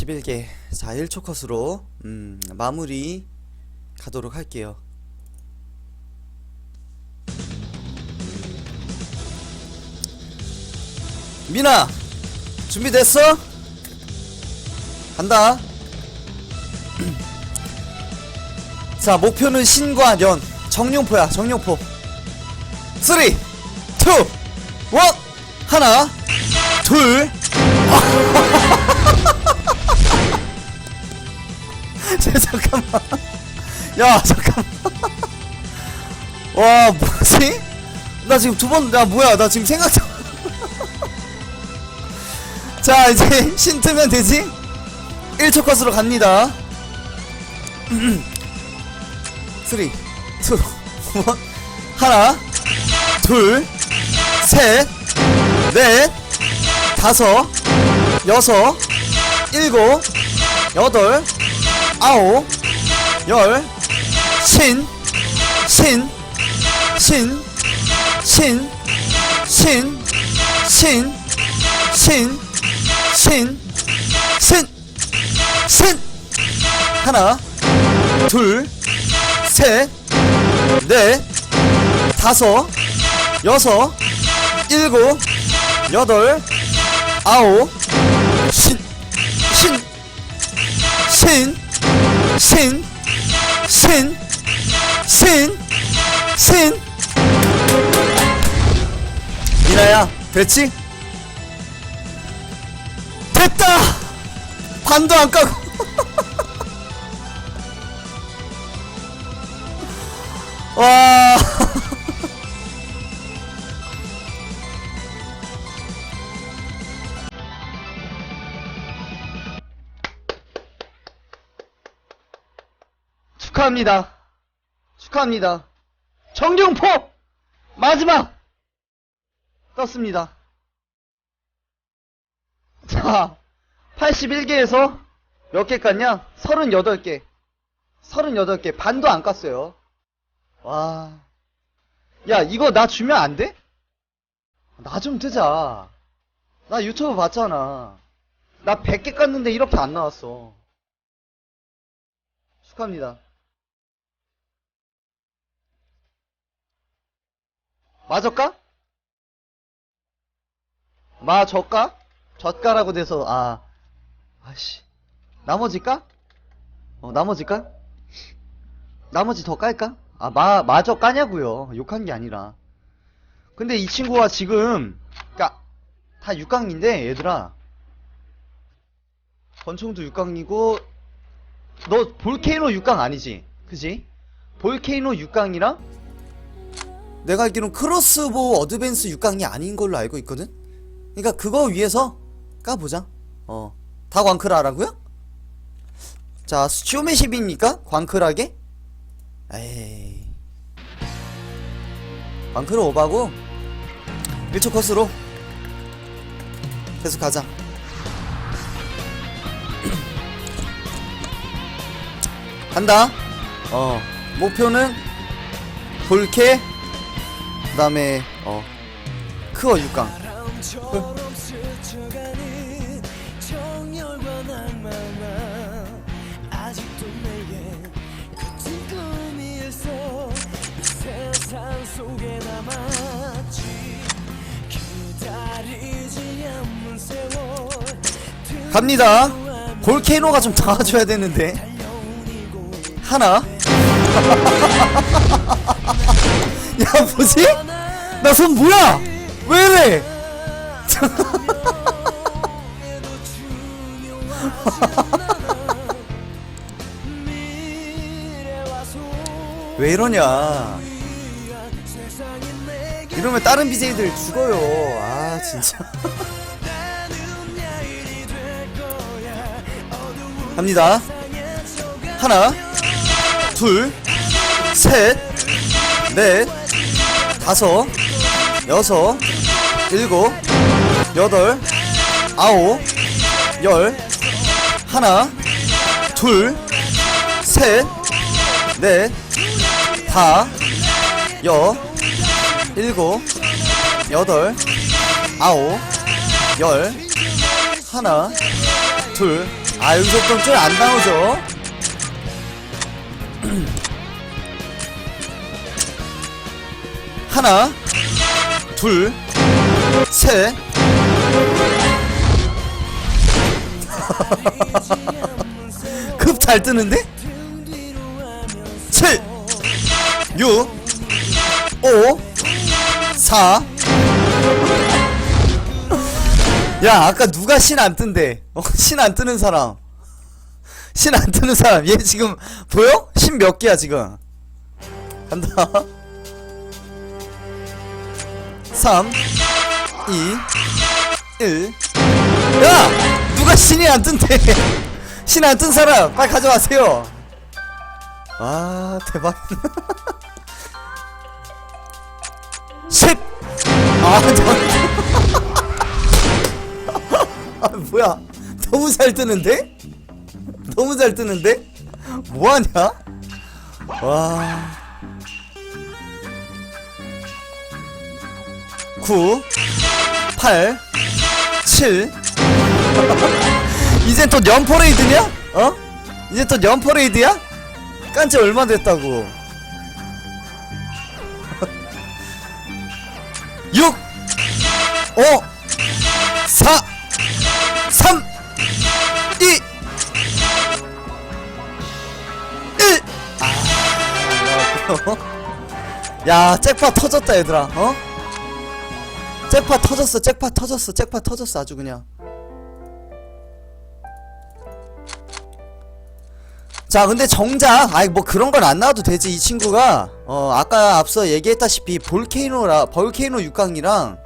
81개 자 1초 컷으로 음, 마무리 가도록 할게요. 미나 준비됐어? 간다. 자 목표는 신과 년 정룡포야 정룡포. 3 2 1 하나 둘 잠깐만. 야, 잠깐만. 와, 뭐지? 나 지금 두 번, 야, 뭐야. 나 지금 생각 좀. 자, 이제 신 뜨면 되지? 1초 컷으로 갑니다. 3, 2, 1. 하나, 둘, 셋, 넷, 다섯, 여섯, 일곱, 여덟, 아홉, 열, 신, 신, 신, 신, 신, 신, 신, 신, 신, 신. 하나, 둘, 셋, 넷, 다섯, 여섯, 일곱, 여덟, 아홉, 신, 신, 신, 신, 신, 신, 신. 미나야, 됐지? 됐다! 반도 안 까고. 와. 축하합니다. 축하합니다. 정경포! 마지막! 떴습니다. 자, 81개에서 몇 개 깠냐? 38개. 38개. 반도 안 깠어요. 와. 야, 이거 나 주면 안 돼? 나 좀 뜨자. 나 유튜브 봤잖아. 나 100개 깠는데 이렇게 안 나왔어. 축하합니다. 맞을까? 맞을까? 젓가라고 돼서 아 아씨 나머지까? 어 나머지까? 나머지 더 깔까? 아 마 마저 까냐고요 욕한 게 아니라 근데 이 친구가 지금 그니까 다 6강인데 얘들아 권총도 6강이고 너 볼케이노 6강 아니지? 그지? 볼케이노 6강이랑 내가 알기로는 크로스보 어드밴스 6강이 아닌 걸로 알고 있거든? 그러니까 그거 위해서 까보자 어. 다 광크라라고요? 자, 쇼메십이니까 광크라게? 에이. 광크로 오바고 1초 컷으로 계속 가자. 간다. 어. 목표는 볼케 그 다음에 어 크어 육강. 갑니다. 볼케이노가 좀 잡아줘야 되는데. 하나. 야, 뭐지? 나 손 뭐야? 왜 이래? 왜 이러냐? 이러면 다른 BJ들 죽어요. 아, 진짜. 갑니다. 하나, 둘, 셋, 넷, 다섯, 여섯, 일곱, 여덟, 아홉, 열, 하나, 둘, 셋, 넷, 다, 여, 일곱, 여덟, 아홉, 열, 하나, 둘, 아 여기서 좀좀안 나오죠 하나 둘 셋. 급 잘 뜨는데? 7 6 5 4 야 아까 누가 신 안 뜬대? 어, 신안 뜨는 사람. 신 안 뜨는 사람. 얘 지금 보여? 신 몇 개야 지금? 간다 3 2 1 야! 누가 신이 안 뜬대 신 안 뜬 사람 빨리 가져가세요 아 대박 10 아, 잠깐. 아, 뭐야. 너무 잘 뜨는데? 너무 잘 뜨는데? 뭐하냐? 와. 9, 8, 7. 이젠 또 연퍼레이드냐? 어? 이제 또 연퍼레이드야? 깐지 얼마 됐다고. 6 5 4 3 2 1 아, 야, 잭팟 터졌다, 얘들아, 어? 잭팟 터졌어, 잭팟 터졌어, 잭팟 터졌어, 아주 그냥. 자, 근데 정작, 아이, 뭐 그런 건 안 나와도 되지, 이 친구가. 어, 아까 앞서 얘기했다시피, 볼케이노라, 볼케이노 6강이랑,